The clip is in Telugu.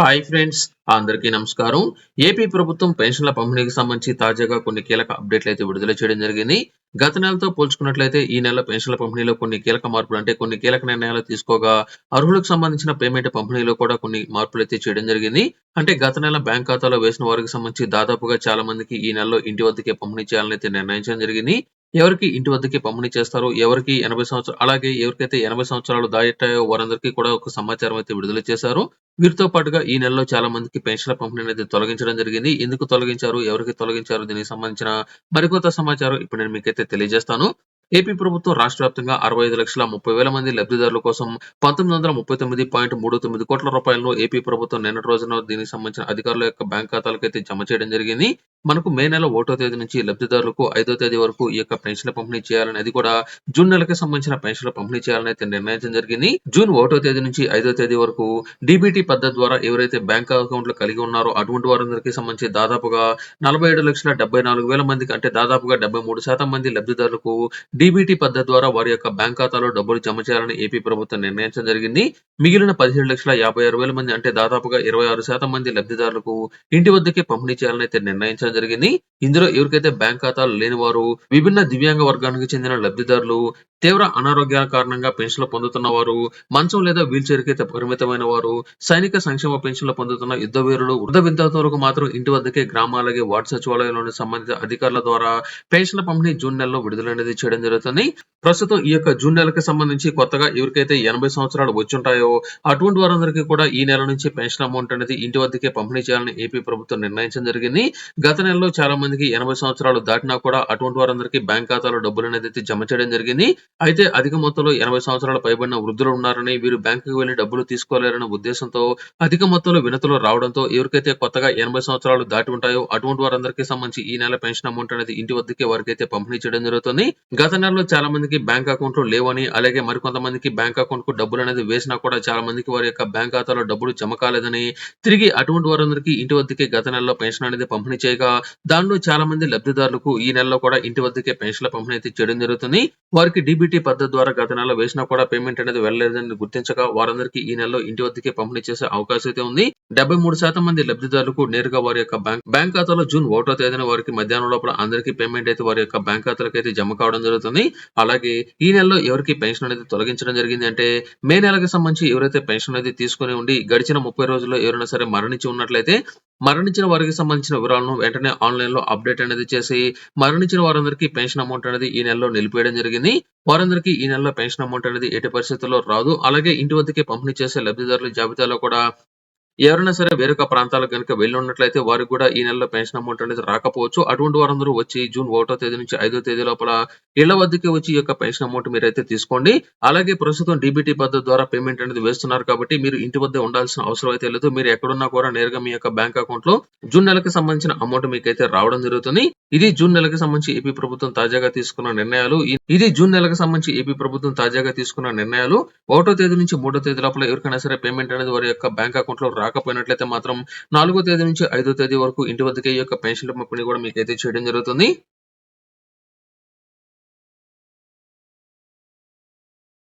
హాయ్ ఫ్రెండ్స్ అందరికీ నమస్కారం. ఏపీ ప్రభుత్వం పెన్షన్ల పంపిణీకి సంబంధించి తాజాగా కొన్ని కీలక అప్డేట్లు అయితే విడుదల చేయడం జరిగింది. గత నెలతో పోల్చుకున్నట్లయితే ఈ నెల పెన్షన్ల పంపిణీలో కొన్ని కీలక మార్పులు అంటే కొన్ని కీలక నిర్ణయాలు తీసుకోగా అర్హులకు సంబంధించిన పేమెంట్ పంపిణీలో కూడా కొన్ని మార్పులు అయితే చేయడం జరిగింది. అంటే గత నెల బ్యాంక్ ఖాతాలో వేసిన వారికి సంబంధించి దాదాపుగా చాలా మందికి ఈ నెలలో ఇంటి వద్దకే పంపిణీ చేయాలని అయితే నిర్ణయించడం జరిగింది. ఎవరికి ఇంటి వద్దకే పంపిణీ చేస్తారో ఎవరికి ఎనభై సంవత్సరాలు అలాగే ఎవరికైతే ఎనభై సంవత్సరాలు దాటాయో వారందరికీ కూడా ఒక సమాచారం అయితే విడుదల చేశారు. వీరితో పాటుగా ఈ నెలలో చాలా మందికి పెన్షన్ల పంపిణీ అనేది తొలగించడం జరిగింది. ఎందుకు తొలగించారు ఎవరికి తొలగించారు దీనికి సంబంధించిన మరికొంత సమాచారం ఇప్పుడు నేను మీకైతే తెలియజేస్తాను. ఏపీ ప్రభుత్వం రాష్ట్ర వ్యాప్తంగా అరవై ఐదు లక్షల ముప్పై వేల మంది లబ్ధిదారుల కోసం పంతొమ్మిది వందల ముప్పై తొమ్మిది పాయింట్ మూడు తొమ్మిది కోట్ల రూపాయలను ఏపీ ప్రభుత్వం నిన్నటి రోజున దీనికి సంబంధించిన అధికారుల యొక్క బ్యాంక్ ఖాతాలకు అయితే జమ చేయడం జరిగింది. మనకు మే నెల ఒకటో తేదీ నుంచి లబ్ధిదారులకు ఐదో తేదీ వరకు ఈ యొక్క పెన్షన్ల పంపిణీ చేయాలని అది కూడా జూన్ నెలకి సంబంధించిన పెన్షన్ల పంపిణీ చేయాలని అయితే నిర్ణయించడం జరిగింది. జూన్ ఒకటో తేదీ నుంచి ఐదో తేదీ వరకు డీబీటీ పద్ధతి ద్వారా ఎవరైతే బ్యాంక్ అకౌంట్లు కలిగి ఉన్నారో అటువంటి వారందరికీ సంబంధించి దాదాపుగా నలభై ఏడు లక్షల డెబ్బై నాలుగు వేల మందికి అంటే దాదాపుగా డెబ్బై మూడు శాతం మంది లబ్ధిదారులకు డీబీటీ పద్ధతి ద్వారా వారి యొక్క బ్యాంక్ ఖాతాలో డబ్బులు జమ చేయాలని ఏపీ ప్రభుత్వం నిర్ణయించడం జరిగింది. మిగిలిన పదిహేడు లక్షల యాభై ఆరు వేల మంది అంటే దాదాపుగా ఇరవై ఆరు శాతం మంది లబ్ధిదారులకు ఇంటి వద్దకే పంపిణీ చేయాలని అయితే నిర్ణయించడం జరిగింది. ఇందులో ఎవరికైతే బ్యాంక్ ఖాతాలు లేని వారు విభిన్న దివ్యాంగ వర్గానికి చెందిన లబ్ధిదారులు తీవ్ర అనారోగ్యాల కారణంగా పెన్షన్లు పొందుతున్న వారు మంచం లేదా వీల్ చైర్కైతే పరిమితమైన వారు సైనిక సంక్షేమ పెన్షన్లు పొందుతున్న యుద్ధ వీరులు వృద్ధ విద్యార్థులకు మాత్రం ఇంటి వద్దకే గ్రామ అలాగే వార్డు సచివాలయంలోని సంబంధిత అధికారుల ద్వారా పెన్షన్ల పంపిణీ జూన్ నెలలో విడుదల అనేది చేయడం జరుగుతుంది. ప్రస్తుతం ఈ యొక్క జూన్ నెలకి సంబంధించి కొత్తగా ఎవరికైతే ఎనభై సంవత్సరాలు వచ్చి ఉంటాయో అటువంటి వారందరికీ కూడా ఈ నెల నుంచి పెన్షన్ అమౌంట్ అనేది ఇంటి వద్దకే పంపిణీ చేయాలని ఏపీ ప్రభుత్వం నిర్ణయించడం జరిగింది. గత నెలలో చాలా మందికి ఎనభై సంవత్సరాలు దాటినా కూడా అటువంటి వారందరికీ బ్యాంక్ ఖాతాలో డబ్బులు అనేది అయితే జమ చేయడం జరిగింది. అయితే అధిక మొత్తంలో ఎనభై సంవత్సరాల పైబడిన వృద్ధులు ఉన్నారని వీరు బ్యాంకుకి వెళ్ళి డబ్బులు తీసుకోలేరనే ఉద్దేశంతో అధిక మొత్తంలో వినతులు రావడంతో ఎవరికైతే కొత్తగా ఎనభై సంవత్సరాలు దాటి ఉంటాయో అటువంటి వారందరికీ సంబంధించి ఈ నెల పెన్షన్ అమౌంట్ అనేది ఇంటి వద్దకే వారికైతే పంపిణీ చేయడం జరుగుతుంది. గత నెలలో చాలా మందికి బ్యాంక్ అకౌంట్లు లేవని అలాగే మరికొంతమందికి బ్యాంక్ అకౌంట్కు డబ్బులు అనేది వేసినా కూడా చాలా మందికి వారి యొక్క బ్యాంక్ ఖాతాలో డబ్బులు జమ కాలేదని తిరిగి అటువంటి వారందరికీ ఇంటి వద్దకే గత నెలలో పెన్షన్ అనేది పంపిణీ చేయగా దానిలో చాలా మంది లబ్ధిదారులకు ఈ నెలలో కూడా ఇంటి వద్దకే పెన్షన్ల పంపిణీ అయితే చేయడం జరుగుతుంది. వారికి డీబీటీ పద్ధతి ద్వారా గత నెల వేసినా కూడా పేమెంట్ అనేది వెళ్ళలేదని గుర్తించగా వారందరికీ ఈ నెలలో ఇంటి వద్దకే పంపిణీ చేసే అవకాశం అయితే ఉంది. డెబ్బై మూడు శాతం మంది లబ్ధిదారులకు నేరుగా వారి యొక్క బ్యాంక్ బ్యాంక్ ఖాతాలో జూన్ ఒకటో తేదీన వారికి మధ్యాహ్నం లోపల అందరికీ పేమెంట్ అయితే వారి యొక్క బ్యాంక్ ఖాతాలకు అయితే జమ కావడం జరుగుతుంది. అలాగే ఈ నెలలో ఎవరికి పెన్షన్ అనేది తొలగించడం జరిగింది అంటే మే నెలకు సంబంధించి ఎవరైతే పెన్షన్ అనేది తీసుకుని ఉండి గడిచిన ముప్పై రోజుల్లో ఎవరైనా సరే మరణించి ఉన్నట్లయితే మరణించిన వారికి సంబంధించిన వివరాలను వెంటనే ఆన్లైన్లో అప్డేట్ అనేది చేసి మరణించిన వారందరికీ పెన్షన్ అమౌంట్ అనేది ఈ నెలలో నిలిపేయడం జరిగింది. వారందరికీ ఈ నెలలో పెన్షన్ అమౌంట్ అనేది ఎట్టి పరిస్థితుల్లో రాదు. అలాగే ఇంటి వద్దకే పంపిణీ చేసే లబ్ధిదారుల జాబితాలో కూడా ఎవరైనా సరే వేరొక ప్రాంతాలకు కనుక వెళ్ళి ఉన్నట్లయితే వారికి కూడా ఈ నెలలో పెన్షన్ అమౌంట్ అనేది రాకపోవచ్చు. అటువంటి వారందరూ వచ్చి జూన్ ఒకటో తేదీ నుంచి ఐదో తేదీ లోపల ఇళ్ళ వద్దకి వచ్చి ఈ యొక్క పెన్షన్ అమౌంట్ మీరైతే తీసుకోండి. అలాగే ప్రస్తుతం డీబీటీ పద్ధతి ద్వారా పేమెంట్ అనేది వేస్తున్నారు కాబట్టి మీరు ఇంటి వద్ద ఉండాల్సిన అవసరం అయితే లేదు. మీరు ఎక్కడున్నా కూడా నేరుగా మీ యొక్క బ్యాంక్ అకౌంట్లో జూన్ నెలకి సంబంధించిన అమౌంట్ మీకైతే రావడం జరుగుతుంది. ఇది జూన్ నెలకి సంబంధించి ఏపీ ప్రభుత్వం తాజాగా తీసుకున్న నిర్ణయాలు. ఇది జూన్ నెలకు సంబంధించి ఏపీ ప్రభుత్వం తాజాగా తీసుకున్న నిర్ణయాలు. ఒకటో తేదీ నుంచి మూడో తేదీ లోపల ఎవరికైనా సరే పేమెంట్ అనేది వారి యొక్క బ్యాంక్ అకౌంట్లో రాకపోయినట్లయితే మాత్రం నాలుగో తేదీ నుంచి ఐదో తేదీ వరకు ఇంటి వద్దకే ఈ యొక్క పెన్షన్ పంపిణీ కూడా మీకైతే చేయడం జరుగుతుంది.